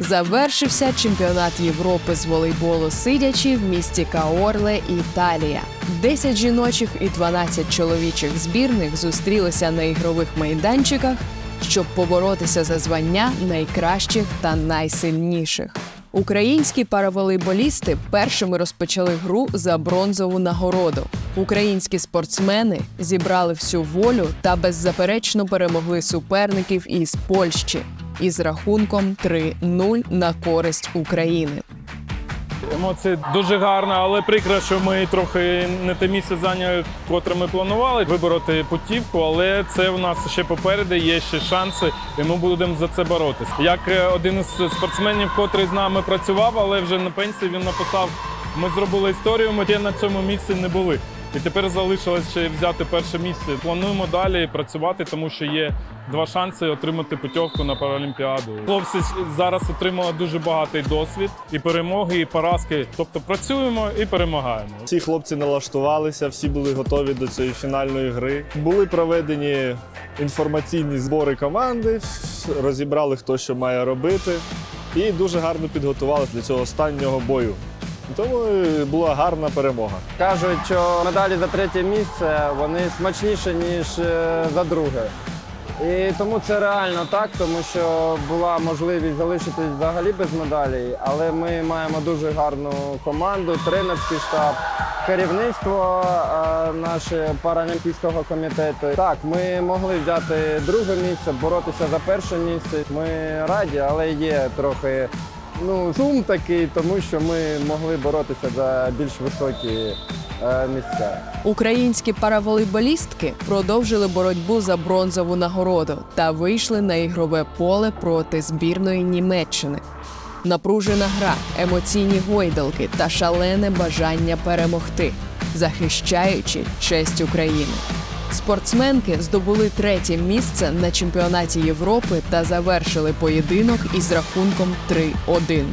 Завершився чемпіонат Європи з волейболу сидячи в місті Каорле, Італія. 10 жіночих і 12 чоловічих збірних зустрілися на ігрових майданчиках, щоб поборотися за звання найкращих та найсильніших. Українські параволейболісти першими розпочали гру за бронзову нагороду. Українські спортсмени зібрали всю волю та беззаперечно перемогли суперників із Польщі із рахунком 3-0 на користь України. Емоції дуже гарно, але прикро, що ми трохи не те місце зайняли, котре ми планували вибороти путівку, але це в нас ще попереду, є ще шанси, і ми будемо за це боротися. Як е, один із спортсменів, котрий з нами працював, але вже на пенсії він написав: ми зробили історію, ми на цьому місці не були. І тепер залишилось ще взяти перше місце. Плануємо далі працювати, тому що є два шанси отримати путівку на Паралімпіаду. Хлопці зараз отримали дуже багатий досвід і перемоги, і поразки. Тобто працюємо і перемагаємо. Всі хлопці налаштувалися, всі були готові до цієї фінальної гри. Були проведені інформаційні збори команди, розібрали, хто що має робити, і дуже гарно підготувалися для цього останнього бою. Тому була гарна перемога. Кажуть, що медалі за третє місце вони смачніші, ніж е, за друге. І тому це реально так, тому що була можливість залишитись взагалі без медалей, але ми маємо дуже гарну команду, тренерський штаб, керівництво е, наше паралімпійського комітету. Так, ми могли взяти друге місце, боротися за перше місце. Ми раді, але є трохи ну, сум такий, тому що ми могли боротися за більш високі е, місця. Українські параволейболістки продовжили боротьбу за бронзову нагороду та вийшли на ігрове поле проти збірної Німеччини. Напружена гра, емоційні гойдалки та шалене бажання перемогти, захищаючи честь України. Спортсменки здобули третє місце на чемпіонаті Європи та завершили поєдинок із рахунком 3-1.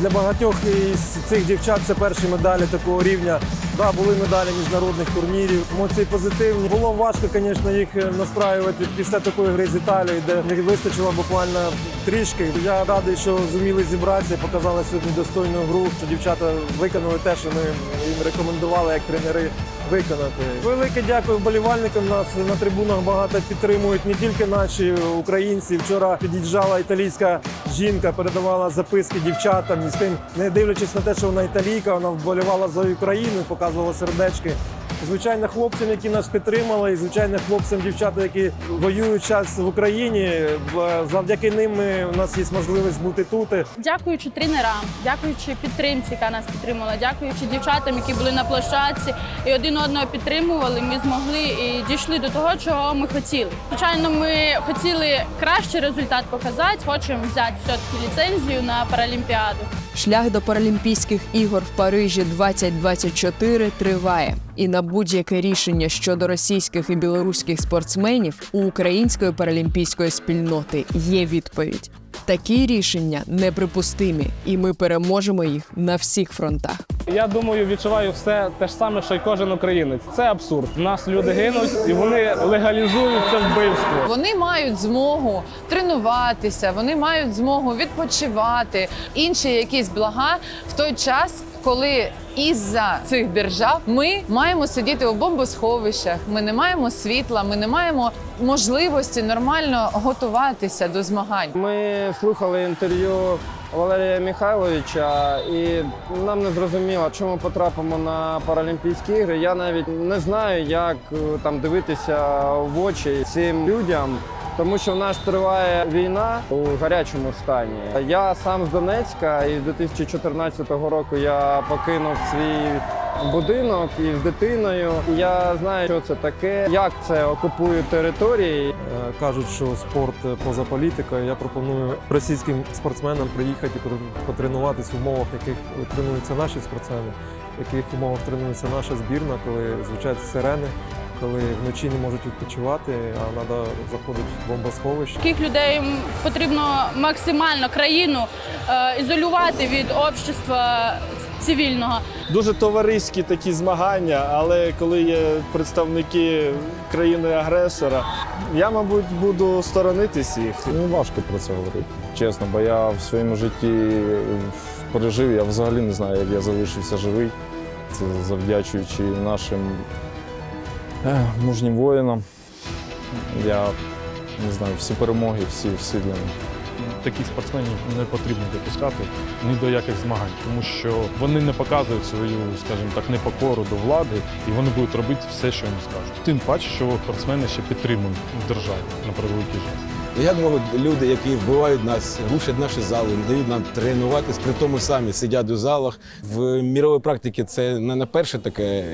Для багатьох із цих дівчат це перші медалі такого рівня. Да, були медалі міжнародних турнірів. Емоції позитивні. Було важко, звісно, їх настраювати після такої гри з Італією, де не вистачило буквально трішки. Я радий, що зуміли зібратися, показали сьогодні достойну гру. Що дівчата виконали те, що ми їм рекомендували як тренери виконати. Велике дякую вболівальникам. Нас на трибунах багато підтримують не тільки наші українці. Вчора під'їжджала італійська жінка, передавала записки дівчатам і з тим, не дивлячись на те, що вона італійка, вона вболівала за Україну, показувала сердечки. Звичайно, хлопцям, які нас підтримали, і звичайно, хлопцям, дівчата, які воюють час в Україні. Завдяки ним ми, у нас є можливість бути тут. Дякуючи тренерам, дякуючи підтримці, яка нас підтримала, дякуючи дівчатам, які були на площадці і один одного підтримували, ми змогли і дійшли до того, чого ми хотіли. Звичайно, ми хотіли кращий результат показати. Хочемо взяти все-таки ліцензію на Паралімпіаду. Шлях до Паралімпійських ігор в Парижі 2024 триває. І на будь-яке рішення щодо російських і білоруських спортсменів у української паралімпійської спільноти є відповідь. Такі рішення неприпустимі, і ми переможемо їх на всіх фронтах. Я думаю, відчуваю все те ж саме, що й кожен українець. Це абсурд. У нас люди гинуть і вони легалізують це вбивство. Вони мають змогу тренуватися, вони мають змогу відпочивати, інші якісь блага в той час, коли із-за цих держав ми маємо сидіти у бомбосховищах, ми не маємо світла, ми не маємо можливості нормально готуватися до змагань. Ми слухали інтерв'ю Валерія Михайловича, і нам не зрозуміло, чому потрапимо на Паралімпійські ігри. Я навіть не знаю, як е, там дивитися в очі цим людям. Тому що в нас триває війна у гарячому стані. Я сам з Донецька, і з 2014 року я покинув свій будинок і з дитиною. Я знаю, що це таке, як це окупують території. Е, Кажуть, що спорт поза політикою. Я пропоную російським спортсменам приїхати і потренуватись в умовах, яких тренуються наші спортсмени, в яких умовах тренується наша збірна, коли звучать сирени, коли вночі не можуть відпочивати, а треба заходити в бомбосховище. Таких людей потрібно максимально країну е, ізолювати від общества цивільного. Дуже товариські такі змагання, але коли є представники країни-агресора. Я, мабуть, буду сторонитись їх. Мені важко про це говорити, чесно, бо я в своєму житті пережив, я взагалі не знаю, як я залишився живий. Це завдячуючи нашим мужнім воїнам. Я не знаю, всі перемоги, всі, всі для них. Таких спортсменів не потрібно допускати ні до яких змагань, тому що вони не показують свою, скажімо так, непокору до влади, і вони будуть робити все, що їм скажуть. Тим паче, що спортсмени ще підтримують в державі на превеликий жаль. Як можуть люди, які вбивають нас, рушать наші зали, не дають нам тренуватись, при тому самі сидять у залах. В міровій практиці це не на перше таке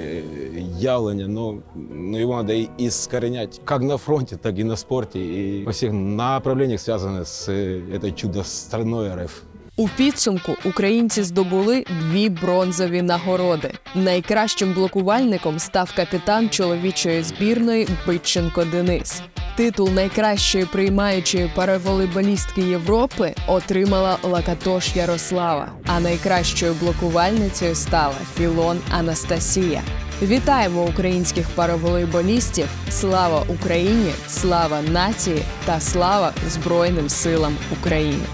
е, явлення, ну, ну його треба і іскореняти. Як на фронті, так і на спорті, і по всіх направленнях зв'язаних з е, цією чудо-страною РФ. У підсумку українці здобули дві бронзові нагороди. Найкращим блокувальником став капітан чоловічої збірної Биченко Денис. Титул найкращої приймаючої параволейболістки Європи отримала Лакатош Ярослава, а найкращою блокувальницею стала Філон Анастасія. Вітаємо українських пароволейболістів! Слава Україні! Слава нації та слава Збройним силам України!